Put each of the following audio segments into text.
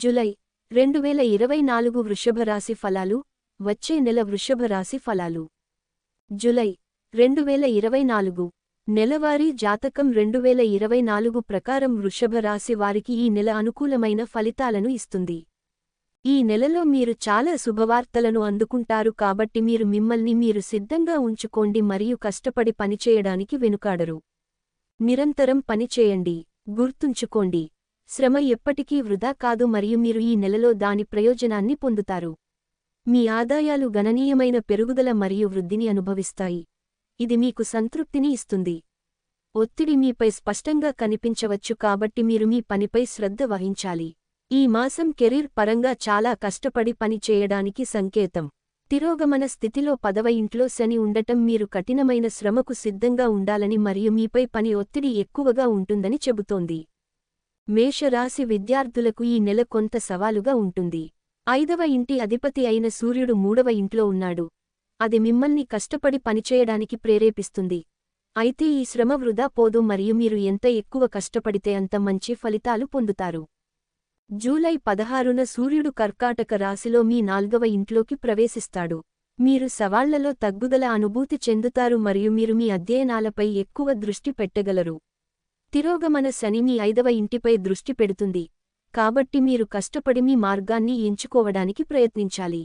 July రెండు వేల ఇరవై నాలుగు వృషభ రాశి ఫలాలు వచ్చే నెల వృషభ రాశి ఫలాలు. జులై రెండు వేల ఇరవై నాలుగు నెలవారీ జాతకం రెండు వేల ఇరవై నాలుగు ప్రకారం వృషభ రాశి వారికి ఈ నెల అనుకూలమైన ఫలితాలను ఇస్తుంది. ఈ నెలలో మీరు చాలా శుభవార్తలను అందుకుంటారు కాబట్టి మీరు మిమ్మల్ని మీరు సిద్ధంగా ఉంచుకోండి మరియు కష్టపడి పనిచేయడానికి వెనుకాడరు. నిరంతరం పనిచేయండి గుర్తుంచుకోండి. శ్రమ ఎప్పటికీ వృధా కాదు మరియు మీరు ఈ నెలలో దాని ప్రయోజనాన్ని పొందుతారు. మీ ఆదాయాలు గణనీయమైన పెరుగుదల మరియు వృద్ధిని అనుభవిస్తాయి. ఇది మీకు సంతృప్తిని ఇస్తుంది. ఒత్తిడి మీపై స్పష్టంగా కనిపించవచ్చు కాబట్టి మీరు మీ పనిపై శ్రద్ధ వహించాలి. ఈ మాసం కెరీర్ పరంగా చాలా కష్టపడి పని చేయడానికి సంకేతం. తిరోగమన స్థితిలో పదవ ఇంట్లో శని ఉండటం మీరు కఠినమైన శ్రమకు సిద్ధంగా ఉండాలని మరియు మీపై పని ఒత్తిడి ఎక్కువగా ఉంటుందని చెబుతోంది. మేషరాశి విద్యార్థులకు ఈ నెల కొంత సవాలుగా ఉంటుంది. ఐదవ ఇంటి అధిపతి అయిన సూర్యుడు మూడవ ఇంట్లో ఉన్నాడు. అది మిమ్మల్ని కష్టపడి పనిచేయడానికి ప్రేరేపిస్తుంది. అయితే ఈ శ్రమ వృధా పోదు మరియు మీరు ఎంత ఎక్కువ కష్టపడితే అంత మంచి ఫలితాలు పొందుతారు. జూలై పదహారున సూర్యుడు కర్కాటక రాశిలో మీ నాల్గవ ఇంట్లోకి ప్రవేశిస్తాడు. మీరు సవాళ్ళలో తగ్గుదల అనుభూతి చెందుతారు మరియు మీరు మీ అధ్యయనాలపై ఎక్కువ దృష్టి పెట్టగలరు. తిరోగమన శని మీ ఐదవ ఇంటిపై దృష్టి పెడుతుంది. కాబట్టి మీరు కష్టపడి మీ మార్గాన్ని ఎంచుకోవడానికి ప్రయత్నించాలి.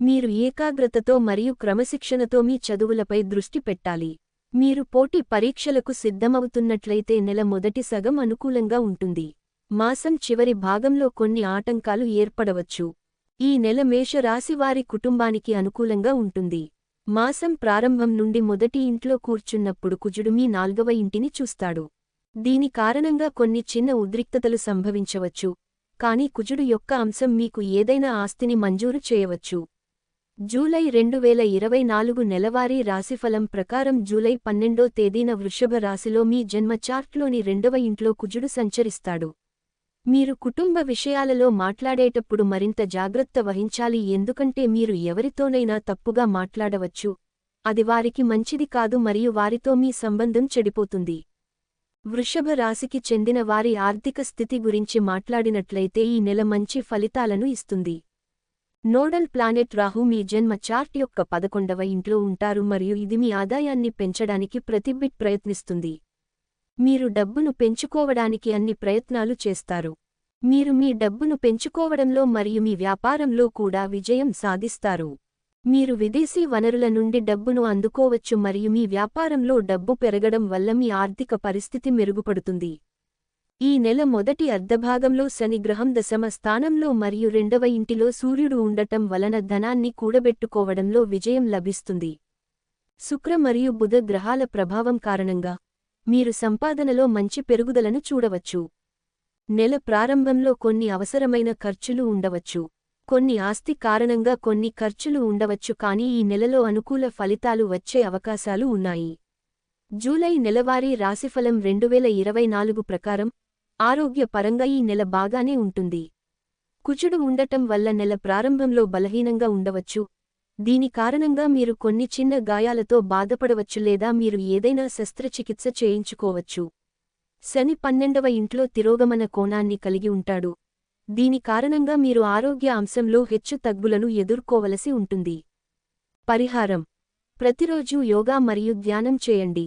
మీరు ఏకాగ్రతతో మరియు క్రమశిక్షణతో మీ చదువులపై దృష్టి పెట్టాలి. మీరు పోటీ పరీక్షలకు సిద్ధమవుతున్నట్లయితే నెల మొదటి సగం అనుకూలంగా ఉంటుంది. మాసం చివరి భాగంలో కొన్ని ఆటంకాలు ఏర్పడవచ్చు. ఈ నెల మేషరాశివారి కుటుంబానికి అనుకూలంగా ఉంటుంది. మాసం ప్రారంభం నుండి మొదటి ఇంట్లో కూర్చున్నప్పుడు కుజుడు మీ నాల్గవ ఇంటిని చూస్తాడు. దీని కారణంగా కొన్ని చిన్న ఉద్రిక్తతలు సంభవించవచ్చు కాని కుజుడు యొక్క అంశం మీకు ఏదైనా ఆస్తిని మంజూరు చేయవచ్చు. జూలై రెండు వేల ఇరవై నాలుగు నెలవారీ రాశిఫలం ప్రకారం జూలై పన్నెండో తేదీన వృషభ రాశిలో మీ జన్మ చార్ట్లోని రెండవ ఇంట్లో కుజుడు సంచరిస్తాడు. మీరు కుటుంబ విషయాలలో మాట్లాడేటప్పుడు మరింత జాగ్రత్త వహించాలి ఎందుకంటే మీరు ఎవరితోనైనా తప్పుగా మాట్లాడవచ్చు. అది వారికి మంచిది కాదు మరియు వారితో మీ సంబంధం చెడిపోతుంది. వృషభ రాశికి చెందిన వారి ఆర్థిక స్థితి గురించి మాట్లాడినట్లయితే ఈ నెల మంచి ఫలితాలను ఇస్తుంది. నోడల్ ప్లానెట్ రాహు మీ జన్మ చార్ట్ యొక్క పదకొండవ ఇంట్లో ఉంటారు మరియు ఇది మీ ఆదాయాన్ని పెంచడానికి ప్రతిబిట్ ప్రయత్నిస్తుంది. మీరు డబ్బును పెంచుకోవడానికి అన్ని ప్రయత్నాలు చేస్తారు. మీరు మీ డబ్బును పెంచుకోవడంలో మరియు మీ వ్యాపారంలో కూడా విజయం సాధిస్తారు. మీరు విదేశీ వనరుల నుండి డబ్బును అందుకోవచ్చు మరియు మీ వ్యాపారంలో డబ్బు పెరగడం వల్ల మీ ఆర్థిక పరిస్థితి మెరుగుపడుతుంది. ఈ నెల మొదటి అర్ధభాగంలో శనిగ్రహం దశమ స్థానంలో మరియు రెండవ ఇంటిలో సూర్యుడు ఉండటం వలన ధనాన్ని కూడబెట్టుకోవడంలో విజయం లభిస్తుంది. శుక్ర మరియు బుధ గ్రహాల ప్రభావం కారణంగా మీరు సంపాదనలో మంచి పెరుగుదలను చూడవచ్చు. నెల ప్రారంభంలో కొన్ని అవసరమైన ఖర్చులు ఉండవచ్చు. కొన్ని ఆస్తి కారణంగా కొన్ని ఖర్చులు ఉండవచ్చు కానీ ఈ నెలలో అనుకూల ఫలితాలు వచ్చే అవకాశాలు ఉన్నాయి. జూలై నెలవారీ రాశిఫలం రెండువేల ఇరవై నాలుగు ప్రకారం ఆరోగ్యపరంగా ఈ నెల బాగానే ఉంటుంది. కుచుడు ఉండటం వల్ల నెల ప్రారంభంలో బలహీనంగా ఉండవచ్చు. దీని కారణంగా మీరు కొన్ని చిన్న గాయాలతో బాధపడవచ్చు లేదా మీరు ఏదైనా శస్త్రచికిత్స చేయించుకోవచ్చు. శని పన్నెండవ ఇంట్లో తిరోగమన కోణాన్ని కలిగి ఉంటాడు. దీని కారణంగా మీరు ఆరోగ్య అంశంలో హెచ్చు తగ్గులను ఎదుర్కోవలసి ఉంటుంది. పరిహారం. ప్రతిరోజూ యోగా మరియు ధ్యానం చేయండి.